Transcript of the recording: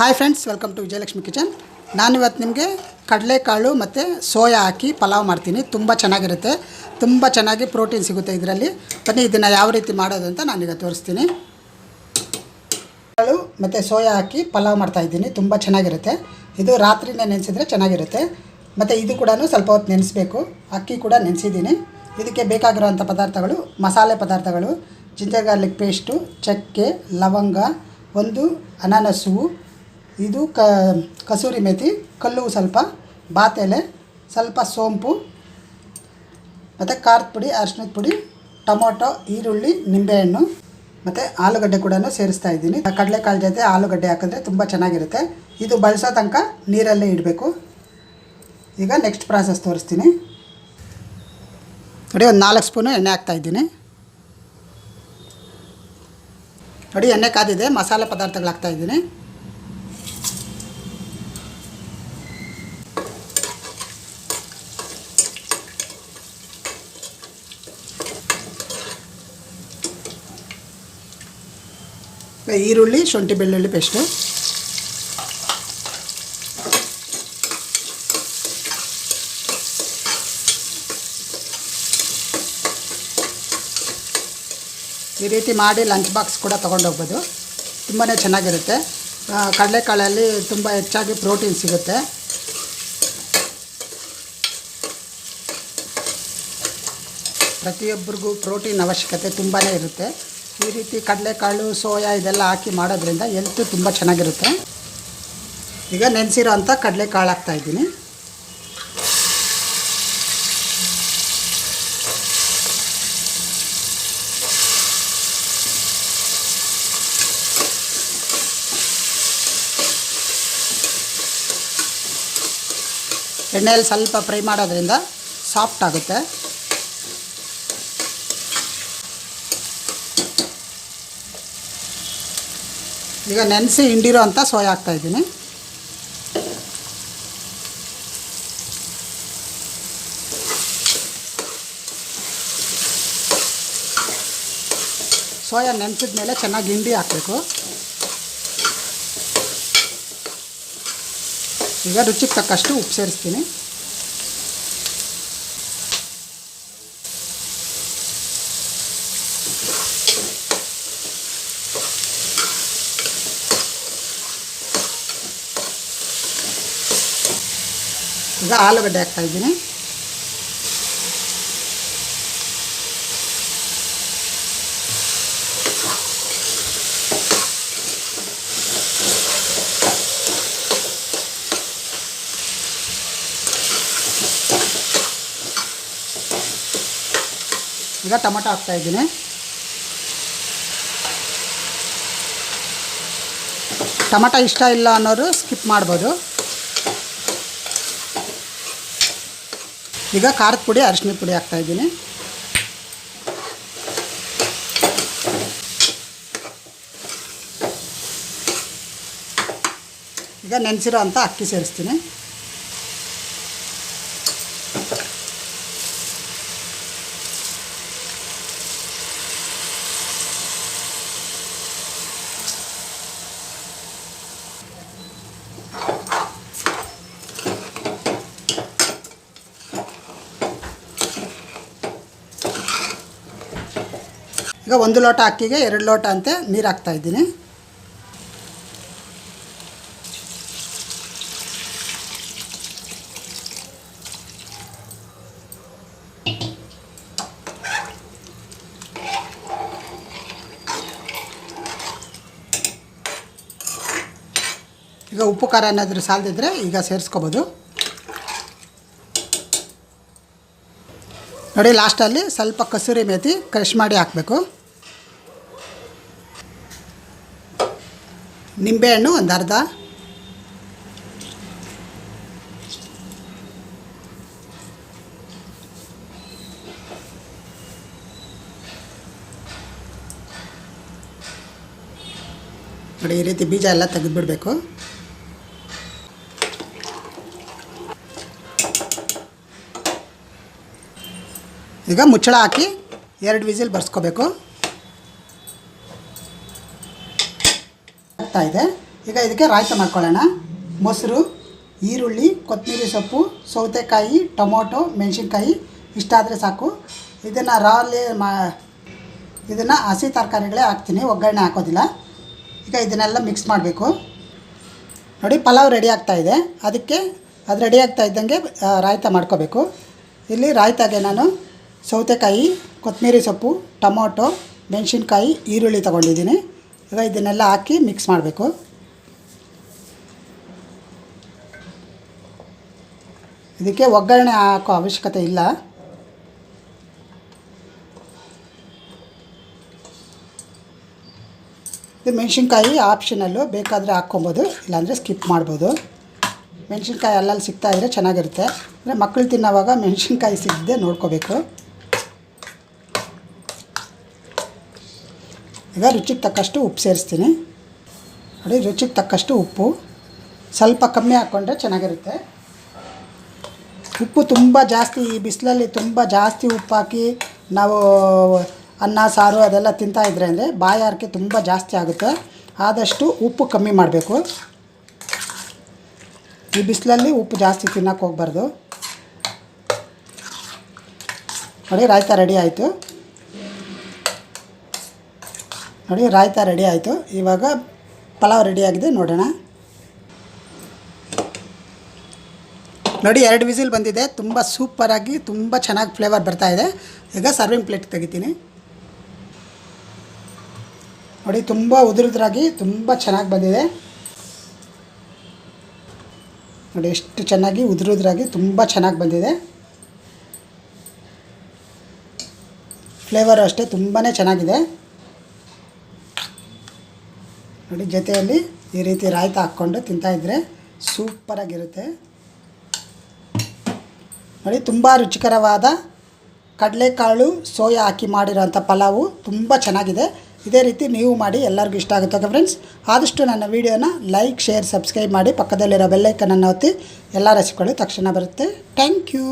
Hi friends welcome to Vijayalakshmi kitchen ನಾನು ಇವತ್ತು ನಿಮಗೆ ಕಡಲೆಕಾಳು ಮತ್ತು ಸೋಯಾ ಹಾಕಿ ಪಲಾವ್ ಮಾಡ್ತೀನಿ. ತುಂಬ ಚೆನ್ನಾಗಿರುತ್ತೆ. ತುಂಬ ಚೆನ್ನಾಗಿ ಪ್ರೋಟೀನ್ ಸಿಗುತ್ತೆ ಇದರಲ್ಲಿ. ಬನ್ನಿ, ಇದನ್ನು ಯಾವ ರೀತಿ ಮಾಡೋದು ಅಂತ ನಾನೀಗ ತೋರಿಸ್ತೀನಿ. ಕಾಳು ಮತ್ತು ಸೋಯಾ ಹಾಕಿ ಪಲಾವ್ ಮಾಡ್ತಾಯಿದ್ದೀನಿ ತುಂಬ ಚೆನ್ನಾಗಿರುತ್ತೆ. ಇದು ರಾತ್ರಿನೇ ನೆನೆಸಿದ್ರೆ ಚೆನ್ನಾಗಿರುತ್ತೆ. ಮತ್ತು ಇದು ಕೂಡ ಸ್ವಲ್ಪ ಹೊತ್ತು ನೆನೆಸ್ಬೇಕು. ಅಕ್ಕಿ ಕೂಡ ನೆನೆಸಿದ್ದೀನಿ. ಇದಕ್ಕೆ ಬೇಕಾಗಿರುವಂಥ ಪದಾರ್ಥಗಳು ಮಸಾಲೆ ಪದಾರ್ಥಗಳು, ಜಿಂಜರ್ ಗಾರ್ಲಿಕ್ ಪೇಸ್ಟು, ಚಕ್ಕೆ, ಲವಂಗ, ಒಂದು ಅನಾನಸು ಇದು ಕ, ಕಸೂರಿ ಮೇಥಿ ಕಲ್ಲು ಸ್ವಲ್ಪ, ಬಾತೆಲೆ, ಸ್ವಲ್ಪ ಸೋಂಪು, ಮತ್ತು ಖಾರದ ಪುಡಿ ಅರಿಶಿನದ ಪುಡಿ, ಟೊಮೊಟೊ, ಈರುಳ್ಳಿ, ನಿಂಬೆಹಣ್ಣು, ಮತ್ತು ಆಲೂಗಡ್ಡೆ ಕೂಡ ಸೇರಿಸ್ತಾ ಇದ್ದೀನಿ. ಕಡಲೆಕಾಳು ಜೊತೆ ಆಲೂಗಡ್ಡೆ ಹಾಕಿದ್ರೆ ತುಂಬ ಚೆನ್ನಾಗಿರುತ್ತೆ. ಇದು ಬಳಸೋ ತನಕ ನೀರಲ್ಲೇ ಇಡಬೇಕು. ಈಗ ನೆಕ್ಸ್ಟ್ ಪ್ರಾಸೆಸ್ ತೋರಿಸ್ತೀನಿ. ನೋಡಿ, ಒಂದು ನಾಲ್ಕು ಸ್ಪೂನು ಎಣ್ಣೆ ಹಾಕ್ತಾ ಇದ್ದೀನಿ. ನೋಡಿ, ಎಣ್ಣೆ ಕಾದಿದೆ, ಮಸಾಲೆ ಪದಾರ್ಥಗಳು ಹಾಕ್ತಾ ಈರುಳ್ಳಿ, ಶುಂಠಿ ಬೆಳ್ಳುಳ್ಳಿ ಪೇಸ್ಟು. ಈ ರೀತಿ ಮಾಡಿ ಲಂಚ್ ಬಾಕ್ಸ್ ಕೂಡ ತೊಗೊಂಡೋಗ್ಬೋದು ತುಂಬಾ ಚೆನ್ನಾಗಿರುತ್ತೆ. ಕಡಲೆಕಾಳಲ್ಲಿ ತುಂಬ ಹೆಚ್ಚಾಗಿ ಪ್ರೋಟೀನ್ ಸಿಗುತ್ತೆ. ಪ್ರತಿಯೊಬ್ಬರಿಗೂ ಪ್ರೋಟೀನ್ ಅವಶ್ಯಕತೆ ತುಂಬಾ ಇರುತ್ತೆ. ಈ ರೀತಿ ಕಡಲೆಕಾಳು, ಸೋಯಾ ಇದೆಲ್ಲ ಹಾಕಿ ಮಾಡೋದ್ರಿಂದ ಎಲ್ತ್ ತುಂಬ ಚೆನ್ನಾಗಿರುತ್ತೆ. ಈಗ ನೆನೆಸಿರೋ ಅಂಥ ಕಡಲೆಕಾಳು ಹಾಕ್ತಾಯಿದ್ದೀನಿ ಎಣ್ಣೆಯಲ್ಲಿ ಸ್ವಲ್ಪ ಫ್ರೈ ಮಾಡೋದ್ರಿಂದ ಸಾಫ್ಟ್ ಆಗುತ್ತೆ. ಈಗ ನೆನೆಸಿ ಹಿಂಡಿರೋ ಅಂಥ ಸೋಯಾ ಹಾಕ್ತಾ ಇದ್ದೀನಿ. ಸೋಯಾ ನೆನೆಸಿದ ಮೇಲೆ ಚೆನ್ನಾಗಿ ಹಿಂಡಿ ಹಾಕಬೇಕು. ಈಗ ರುಚಿಗೆ ತಕ್ಕಷ್ಟು ಉಪ್ಪು ಸೇರಿಸ್ತೀನಿ. ಈಗ ಆಲೂಗಡ್ಡೆ ಹಾಕ್ತಾ ಇದ್ದೀನಿ. ಈಗ ಟೊಮೊಟೊ ಹಾಕ್ತಾ ಇದ್ದೀನಿ. ಟೊಮೊಟೊ ಇಷ್ಟ ಇಲ್ಲ ಅನ್ನೋರು ಸ್ಕಿಪ್ ಮಾಡ್ಬೋದು. ಈಗ ಖಾರದ ಪುಡಿ ಅರಿಶಿನ ಪುಡಿ ಹಾಕ್ತಾ ಇದ್ದೀನಿ. ಈಗ ನೆನೆಸಿರೋ ಅಂಥ ಅಕ್ಕಿ ಸೇರಿಸ್ತೀನಿ. ಈಗ ಒಂದು ಲೋಟ ಅಕ್ಕಿಗೆ ಎರಡು ಲೋಟ ಅಂತೆ ನೀರು ಹಾಕ್ತಾ ಇದ್ದೀನಿ. ಈಗ ಉಪ್ಪು ಖಾರ ಏನಾದರೂ ಸಾಲದಿದ್ರೆ ಈಗ ಸೇರಿಸ್ಕೋಬೋದು. ನೋಡಿ ಲಾಸ್ಟಲ್ಲಿ ಸ್ವಲ್ಪ ಕಸೂರಿ ಮೇಥಿ ಕ್ರಷ್ ಮಾಡಿ ಹಾಕಬೇಕು. ನಿಂಬೆಹಣ್ಣು ಒಂದು ಅರ್ಧ. ನೋಡಿ ಈ ರೀತಿ ಬೀಜ ಎಲ್ಲ ತೆಗೆದುಬಿಡಬೇಕು. ಈಗ ಮುಚ್ಚಳ ಹಾಕಿ ಎರಡು ವಿಸಿಲ್ ಬರ್ಸ್ಕೋಬೇಕು. ಆಗ್ತಾ ಇದೆ. ಈಗ ಇದಕ್ಕೆ ರಾಯ್ತ ಮಾಡ್ಕೊಳ್ಳೋಣ. ಮೊಸರು, ಈರುಳ್ಳಿ ಕೊತ್ತಂಬರಿ ಸೊಪ್ಪು, ಸೌತೆಕಾಯಿ, ಟೊಮೊಟೊ, ಮೆಣಸಿನ್ಕಾಯಿ ಇಷ್ಟಾದರೆ ಸಾಕು. ಇದನ್ನು ರಾಲಿ ಮಾ, ಇದನ್ನು ಹಸಿ ತರಕಾರಿಗಳೇ ಹಾಕ್ತೀನಿ, ಒಗ್ಗರಣೆ ಹಾಕೋದಿಲ್ಲ. ಈಗ ಇದನ್ನೆಲ್ಲ ಮಿಕ್ಸ್ ಮಾಡಬೇಕು. ನೋಡಿ, ಪಲಾವ್ ರೆಡಿ ಆಗ್ತಾ ಇದೆ. ಅದಕ್ಕೆ ಅದು ರೆಡಿ ಆಗ್ತಾ ಇದ್ದಂಗೆ ರಾಯ್ತ ಮಾಡ್ಕೋಬೇಕು. ಇಲ್ಲಿ ರಾಯ್ತಾಗೆ ನಾನು ಸೌತೆಕಾಯಿ ಕೊತ್ತಂಬರಿ ಸೊಪ್ಪು, ಟೊಮೊಟೊ, ಮೆಣಸಿನ್ಕಾಯಿ, ಈರುಳ್ಳಿ ತೊಗೊಂಡಿದ್ದೀನಿ. ಈಗ ಇದನ್ನೆಲ್ಲ ಹಾಕಿ ಮಿಕ್ಸ್ ಮಾಡಬೇಕು. ಇದಕ್ಕೆ ಒಗ್ಗರಣೆ ಹಾಕೋ ಅವಶ್ಯಕತೆ ಇಲ್ಲ. ಇದು ಮೆಣಸಿನ್ಕಾಯಿ ಆಪ್ಷನಲ್ಲು ಬೇಕಾದರೆ ಹಾಕ್ಕೊಬೋದು, ಇಲ್ಲಾಂದರೆ ಸ್ಕಿಪ್ ಮಾಡ್ಬೋದು. ಮೆಣಸಿನ್ಕಾಯಿ ಅಲ್ಲಲ್ಲಿ ಸಿಗ್ತಾ ಇದ್ರೆ ಚೆನ್ನಾಗಿರುತ್ತೆ. ಅಂದರೆ ಮಕ್ಕಳು ತಿನ್ನೋವಾಗ ಮೆಣಸಿನ್ಕಾಯಿ ಸಿಗದೆ ನೋಡ್ಕೋಬೇಕು. ಈಗ ರುಚಿಗೆ ತಕ್ಕಷ್ಟು ಉಪ್ಪು ಸೇರಿಸ್ತೀನಿ. ನೋಡಿ, ರುಚಿಗೆ ತಕ್ಕಷ್ಟು ಉಪ್ಪು. ಸ್ವಲ್ಪ ಕಮ್ಮಿ ಹಾಕ್ಕೊಂಡ್ರೆ ಚೆನ್ನಾಗಿರುತ್ತೆ. ಉಪ್ಪು ತುಂಬ ಜಾಸ್ತಿ, ಈ ಬಿಸಿಲಲ್ಲಿ ತುಂಬ ಜಾಸ್ತಿ ಉಪ್ಪು ಹಾಕಿ ನಾವು ಅನ್ನ, ಸಾರು ಅದೆಲ್ಲ ತಿಂತಾ ಇದ್ರೆ ಅಂದರೆ ಬಾಯಾರಿಕೆ ತುಂಬ ಜಾಸ್ತಿ ಆಗುತ್ತೆ. ಆದಷ್ಟು ಉಪ್ಪು ಕಮ್ಮಿ ಮಾಡಬೇಕು. ಈ ಬಿಸಿಲಲ್ಲಿ ಉಪ್ಪು ಜಾಸ್ತಿ ತಿನ್ನೋಕೆ ಹೋಗ್ಬಾರ್ದು. ನೋಡಿ, ರಾಯ್ತ ರೆಡಿ ಆಯಿತು. ನೋಡಿ, ರಾಯ್ತ ರೆಡಿ ಆಯಿತು. ಇವಾಗ ಪಲಾವ್ ರೆಡಿಯಾಗಿದೆ ನೋಡೋಣ. ನೋಡಿ, ಎರಡು ವಿಸಿಲ್ ಬಂದಿದೆ. ತುಂಬ ಸೂಪರಾಗಿ ತುಂಬ ಚೆನ್ನಾಗಿ ಫ್ಲೇವರ್ ಬರ್ತಾ ಇದೆ. ಈಗ ಸರ್ವಿಂಗ್ ಪ್ಲೇಟ್ ತೆಗಿತೀನಿ. ನೋಡಿ, ತುಂಬ ಉದುರುದ್ರಾಗಿ ತುಂಬ ಚೆನ್ನಾಗಿ ಬಂದಿದೆ. ನೋಡಿ, ಎಷ್ಟು ಚೆನ್ನಾಗಿ ಉದುರುದ್ರಾಗಿ ತುಂಬ ಚೆನ್ನಾಗಿ ಬಂದಿದೆ. ಫ್ಲೇವರು ಅಷ್ಟೇ ತುಂಬಾ ಚೆನ್ನಾಗಿದೆ. ನೋಡಿ, ಜೊತೆಯಲ್ಲಿ ಈ ರೀತಿ ರಾಯ್ತ ಹಾಕ್ಕೊಂಡು ತಿಂತಾಯಿದ್ರೆ ಸೂಪರಾಗಿರುತ್ತೆ ನೋಡಿ, ತುಂಬ ರುಚಿಕರವಾದ ಕಡಲೆಕಾಳು ಸೋಯಾ ಹಾಕಿ ಮಾಡಿರೋಂಥ ಪಲಾವು ತುಂಬ ಚೆನ್ನಾಗಿದೆ. ಇದೇ ರೀತಿ ನೀವು ಮಾಡಿ ಎಲ್ಲರಿಗೂ ಇಷ್ಟ ಆಗುತ್ತೆ. ಫ್ರೆಂಡ್ಸ್ ಆದಷ್ಟು ನನ್ನ ವೀಡಿಯೋನ ಲೈಕ್ ಶೇರ್ ಸಬ್ಸ್ಕ್ರೈಬ್ ಮಾಡಿ ಪಕ್ಕದಲ್ಲಿರೋ ಬೆಲ್ಲೈಕನನ್ನು ಒತ್ತಿ. ಎಲ್ಲ ರೆಸಿಪಿಗಳು ತಕ್ಷಣ ಬರುತ್ತೆ. Thank you